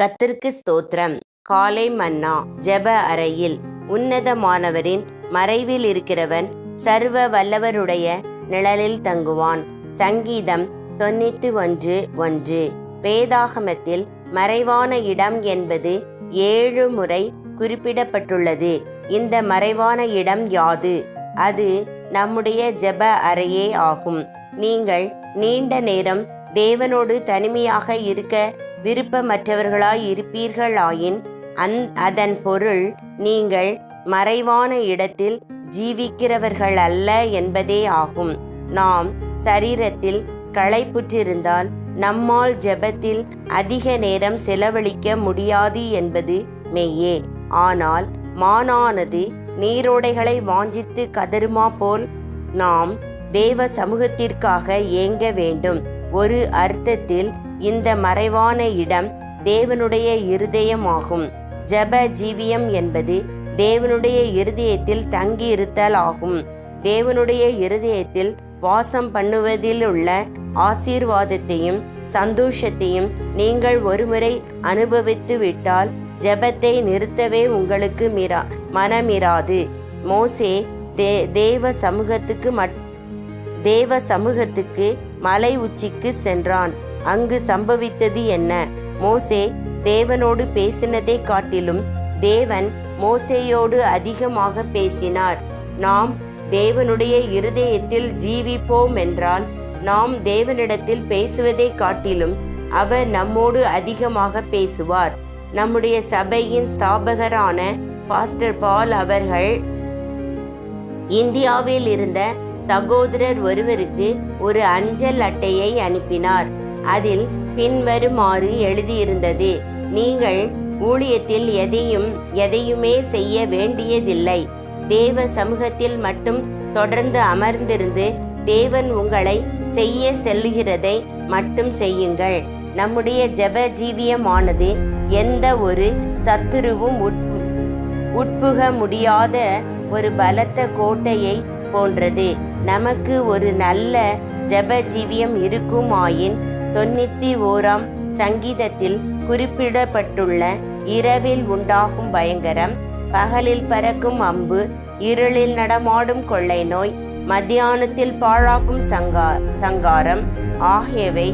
கத்திற்கு ஸ்தோத்திரம். காலை மன்னா ஜெப அறையில் உன்னதமானவரின் மறைவில் இருக்கிறவன் சர்வ வல்லவருடைய நிழலில் தங்குவான். சங்கீதம் தொண்ணூத்தி ஒன்று ஒன்று. வேதாகமத்தில் மறைவான இடம் என்பது ஏழு முறை குறிப்பிடப்பட்டுள்ளது. இந்த மறைவான இடம் யாது? அது நம்முடைய ஜெப அறையே ஆகும். நீங்கள் நீண்ட நேரம் தேவனோடு தனிமையாக இருக்க விருப்பமற்றவர்களாய் இருப்பீர்களாயின் அந் அதன் பொருள் நீங்கள் மறைவான இடத்தில் ஜீவிக்கிறவர்கள் அல்ல என்பதே ஆகும். நாம் சரீரத்தில் களைப்புற்றிருந்தால் நம்மால் ஜெபத்தில் அதிக நேரம் செலவழிக்க முடியாது என்பது மெய்யே. ஆனால் மானானது நீரோடைகளை வாஞ்சித்து கதருமா போல் நாம் தேவ சமூகத்திற்காக ஏங்க வேண்டும். ஒரு அர்த்தத்தில் இந்த மறைவான இடம் தேவனுடைய இருதயமாகும். ஜப ஜீவியம் என்பது தேவனுடைய இருதயத்தில் தங்கியிருத்தல் ஆகும். தேவனுடைய இருதயத்தில் வாசம் பண்ணுவதில் உள்ள ஆசீர்வாதத்தையும் சந்தோஷத்தையும் நீங்கள் ஒருமுறை அனுபவித்து விட்டால் ஜெபத்தை நிறுத்தவே உங்களுக்கு மிரா மனமிராது மோசே தே தேவ சமூகத்துக்கு மட் தேவ சமூகத்துக்கு மலை உச்சிக்கு சென்றான். அங்கு சம்பவித்தது என்ன? மோசே தேவனோடு பேசினதை காட்டிலும் தேவன் மோசேயோடு அதிகமாக பேசினார். நாம் தேவனுடைய இருதயத்தில் ஜீவிப்போம் என்றால் நாம் தேவனிடத்தில் பேசுவதை காட்டிலும் அவர் நம்மோடு அதிகமாக பேசுவார். நம்முடைய சபையின் ஸ்தாபகரான பாஸ்டர் பால் அவர்கள் இந்தியாவில் இருந்த சகோதரர் ஒருவருக்கு ஒரு அஞ்சல் அட்டையை அனுப்பினார். அதில் பின்வருமாறு எழுதியிருந்தது. நீங்கள் ஊழியத்தில் எதையும் எதையுமே செய்ய வேண்டியதில்லை. தேவ சமூகத்தில் மட்டும் தொடர்ந்து அமர்ந்திருந்து தேவன் உங்களை செய்ய செல்லுகிறதை மட்டும் செய்யுங்கள். நம்முடைய ஜப ஜீவியமானது எந்த ஒரு சத்துருவும் உட் உட்புக முடியாத ஒரு பலத்த கோட்டையை போன்றது. நமக்கு ஒரு நல்ல ஜப ஜீவியம் இருக்குமாயின் தொண்ணூத்தி ஓராம் சங்கீதத்தில் குறிப்பிடப்பட்டுள்ள இரவில் உண்டாகும் பயங்கரம் பகலில் பறக்கும் அம்பு இருளில் நடமாடும் கொள்ளை நோய் மத்தியானத்தில் பாழாக்கும் சங்கா சங்காரம் ஆகியவை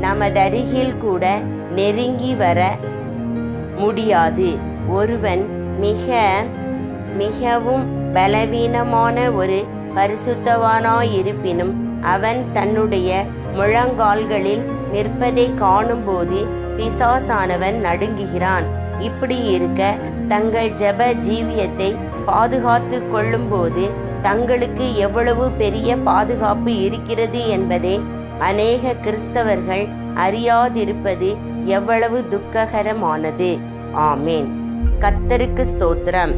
நமதருகில் கூட நெருங்கி வர முடியாது. ஒருவன் மிக மிகவும் பலவீனமான ஒரு பரிசுத்தவானாயிருப்பினும் அவன் தன்னுடைய முழங்கால்களில் நிற்பதை காணும்போது பிசாசானவன் நடுங்குகிறான். இப்படி இருக்க தங்கள் ஜெப ஜீவியத்தை பாதுகாத்து கொள்ளும்போது தங்களுக்கு எவ்வளவு பெரிய பாதுகாப்பு இருக்கிறது என்பதை அநேக கிறிஸ்தவர்கள் அறியாதிருப்பது எவ்வளவு துக்ககரமானது. ஆமேன். கத்தருக்கு ஸ்தோத்திரம்.